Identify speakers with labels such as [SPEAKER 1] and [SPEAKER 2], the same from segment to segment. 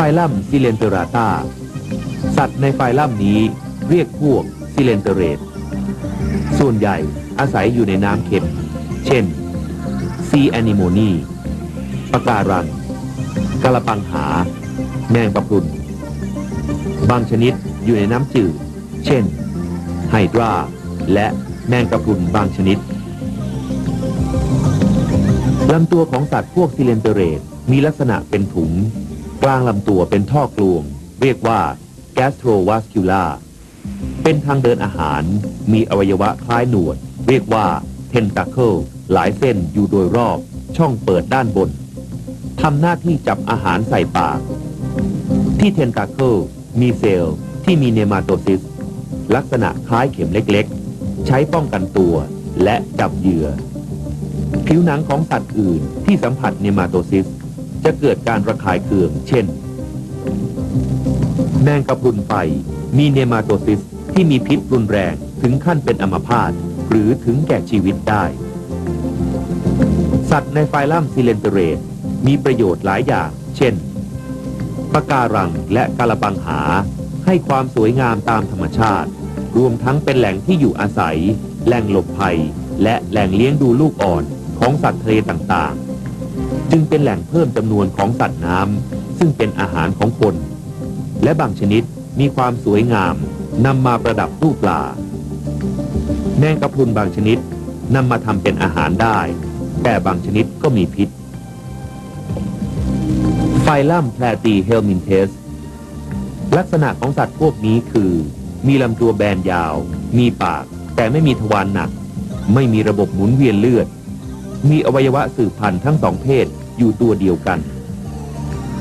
[SPEAKER 1] ไฟลัมซิเลนเตราตาสัตว์ในไฟลัมนี้เรียกพวกซิเลนเตเรต ส่วนใหญ่อาศัยอยู่ในน้ำเค็ม เช่น ซีแอนิโมนีปะการังกะละปังหา แมงปะพรุนบางชนิดอยู่ในน้ำจืด เช่น ไฮดรา และแมงกะพรุนบางชนิดลำตัวของสัตว์พวกซิเลนเตเรตมีลักษณะเป็นถุง กลางลำตัวเป็นท่อกลวง เรียกว่า gastrovascular เป็นทางเดินอาหาร มีอวัยวะคล้ายหนวด เรียกว่า tentacle หลายเส้นอยู่โดยรอบ ช่องเปิดด้านบนทำหน้าที่จับอาหารใส่ปาก ที่ tentacle มีเซลล์ที่มีเนมาโตซิสลักษณะคล้ายเข็มเล็กๆ ใช้ป้องกันตัวและจับเหยื่อ ผิวหนังของสัตว์อื่นที่สัมผัสเนมาโตซิส จะเกิดการระคายเคือง เช่น แมงกะพรุนไฟมีเนมาโตซิสที่มีพิษรุนแรงถึงขั้นเป็นอัมพาตหรือถึงแก่ชีวิตได้ สัตว์ในไฟลัมซิเลนเตเรตมีประโยชน์หลายอย่าง เช่นปะการังและกาละปังหา ให้ความสวยงามตามธรรมชาติ รวมทั้งเป็นแหล่งที่อยู่อาศัย แหล่งหลบภัย และแหล่งเลี้ยงดูลูกอ่อนของสัตว์ทะเลต่างๆ จึงเป็นแหล่งเพิ่มจำนวนของสัตว์น้ำซึ่งเป็นอาหารของคน และบางชนิดมีความสวยงามนำมาประดับตู้ปลา แมงกะพรุนบางชนิดนำมาทำเป็นอาหารได้ แต่บางชนิดก็มีพิษ ไฟลัมแพลตีเฮลมินเทส ลักษณะของสัตว์พวกนี้คือ มีลำตัวแบนยาว มีปาก แต่ไม่มีทวารหนัก ไม่มีระบบหมุนเวียนเลือด มีอวัยวะสืบพันธุ์ทั้งสองเพศอยู่ตัวเดียวกัน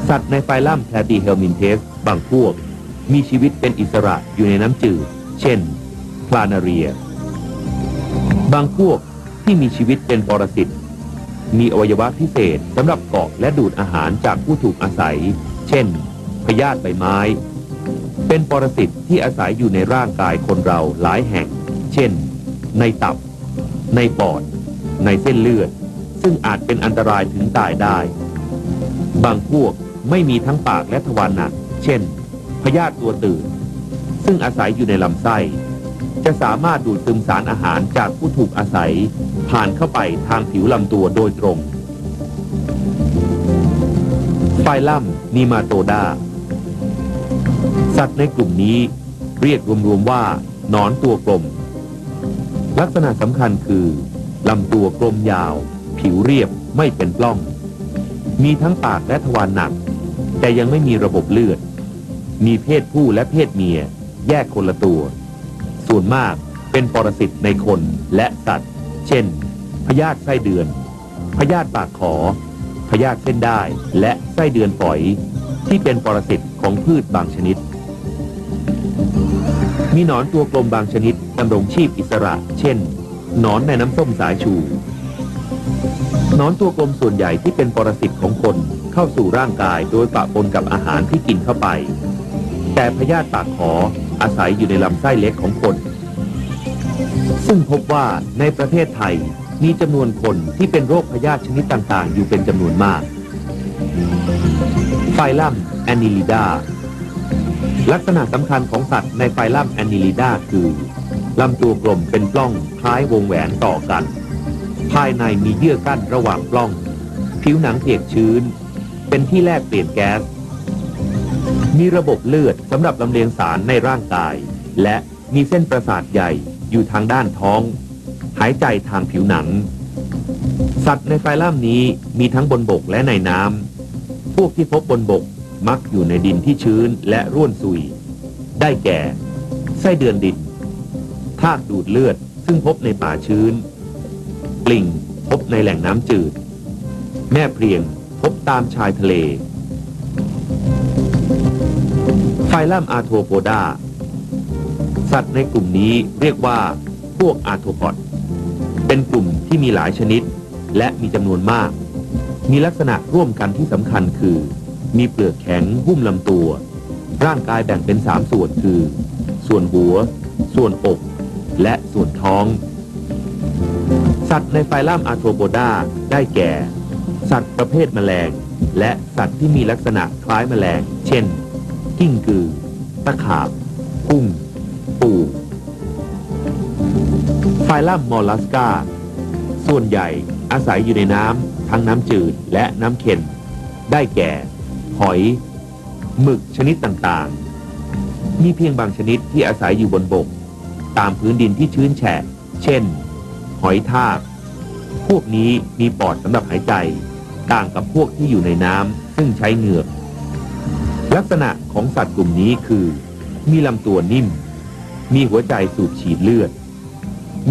[SPEAKER 1] สัตว์ในไฟลัมแพลตีเฮลมินเทส บางพวก มีชีวิตเป็นอิสระอยู่ในน้ำจืด เช่น พลานาเรีย บางพวกที่มีชีวิตเป็นปรสิต มีอวัยวะพิเศษสำหรับเกาะและดูดอาหารจากผู้ถูกอาศัย เช่น พยาธิใบไม้ เป็นปรสิตที่อาศัยอยู่ในร่างกายคนเราหลายแห่ง เช่น ในตับ ในปอด ในเส้นเลือด ซึ่งอาจเป็นอันตรายถึงตายได้ บางพวกไม่มีทั้งปากและทวารหนัก เช่น พยาธิตัวตื่น ซึ่งอาศัยอยู่ในลำไส้ จะสามารถดูดซึมสารอาหารจากผู้ถูกอาศัย ผ่านเข้าไปทางผิวลำตัวโดยตรงไฟลัมนีมาโตดา สัตว์ในกลุ่มนี้เรียกรวมๆว่า หนอนตัวกลม ลักษณะสำคัญคือ ลำตัวกลมยาว ผิวเรียบไม่เป็นปล้อง มีทั้งปากและทวารหนัก แต่ยังไม่มีระบบเลือด มีเพศผู้และเพศเมีย แยกคนละตัว ส่วนมากเป็นปรสิตในคนและสัตว์ เช่น พยาธิไส้เดือน พยาธิปากขอ พยาธิเส้นได้และไส้เดือนฝอย ที่เป็นปรสิตของพืชบางชนิด มีหนอนตัวกลมบางชนิดดำรงชีพอิสระ เช่น นอนในน้ำส้มสายชูนอนตัวกลมส่วนใหญ่ที่เป็นปรสิตของคนเข้าสู่ร่างกายโดยปะปนกับอาหารที่กินเข้าไป แต่พยาธิปากขออาศัยอยู่ในลำไส้เล็กของคน ซึ่งพบว่าในประเทศไทยมีจำนวนคนที่เป็นโรคพยาธิชนิดต่างๆ อยู่เป็นจำนวนมาก ไฟลัมแอนิลิดาลักษณะสำคัญของสัตว์ในไฟลัมแอนิลิดาคือ ลำตัวกลมเป็นปล้องคล้ายวงแหวนต่อกัน ภายในมีเยื่อกั้นระหว่างปล้อง ผิวหนังเปียกชื้น เป็นที่แลกเปลี่ยนแก๊ส มีระบบเลือดสำหรับลำเลียงสารในร่างกาย และมีเส้นประสาทใหญ่อยู่ทางด้านท้อง หายใจทางผิวหนัง สัตว์ในไฟลัมนี้มีทั้งบนบกและในน้ำพวกที่พบบนบกมักอยู่ในดินที่ชื้นและร่วนซุย ได้แก่ ไส้เดือนดิน ทากดูดเลือด ซึ่งพบในป่าชื้น ปลิงพบในแหล่งน้ำจืด แม่เพลียงพบตามชายทะเล ไฟลัมอาโทโปดา สัตว์ในกลุ่มนี้เรียกว่า พวกอาโทพอด เป็นกลุ่มที่มีหลายชนิด และมีจำนวนมาก มีลักษณะร่วมกันที่สำคัญคือ มีเปลือกแข็งหุ้มลำตัว ร่างกายแบ่งเป็นสามส่วนคือ ส่วนหัว ส่วนอก และส่วนท้อง สัตว์ในไฟลัมอาโทโปดาได้แก่ สัตว์ประเภทแมลง และสัตว์ที่มีลักษณะคล้ายแมลง เช่น กิ้งกือ ตะขาบ กุ้ง ปูไฟลัมมอลลัสกาส่วนใหญ่อาศัยอยู่ในน้ำทั้งน้ำจืดและน้ำเค็มได้แก่ หอย หมึกชนิดต่างๆ มีเพียงบางชนิดที่อาศัยอยู่บนบก ตามพื้นดินที่ชื้นแฉะ เช่น หอยทาก พวกนี้มีปอดสำหรับหายใจ ต่างกับพวกที่อยู่ในน้ำซึ่งใช้เหงือก ลักษณะของสัตว์กลุ่มนี้คือ มีลำตัวนิ่ม มีหัวใจสูบฉีดเลือด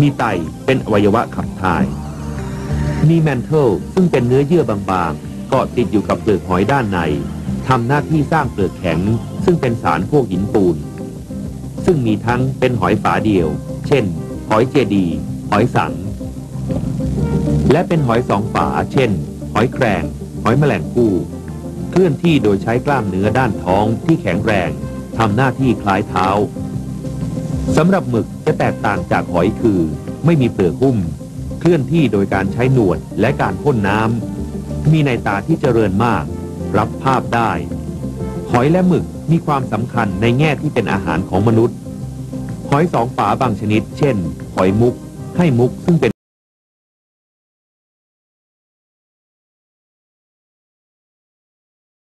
[SPEAKER 1] มีไตเป็นอวัยวะขับถ่าย มีแมนเทลซึ่งเป็นเนื้อเยื่อบางๆเกาะติดอยู่กับเปลือกหอยด้านในทำหน้าที่สร้างเปลือกแข็ง ซึ่งเป็นสารพวกหินปูน ซึ่งมีทั้งเป็นหอยฝาเดียว เช่น หอยเจดี หอยสัง และเป็นหอยสองฝา เช่น หอยแครง หอยแมลงภู่เคลื่อนที่โดยใช้กล้ามเนื้อด้านท้องที่แข็งแรงทำหน้าที่คล้ายเท้าสำหรับหมึกจะแตกต่างจากหอยคือ ไม่มีเปลือกหุ้ม เคลื่อนที่โดยการใช้หนวดและการพ่นน้ำมีในตาที่เจริญมาก รับภาพได้ หอยและหมึกมีความสำคัญในแง่ที่เป็นอาหารของมนุษย์ หอยสองฝาบางชนิด เช่น หอยมุก ให้มุกซึ่งเป็น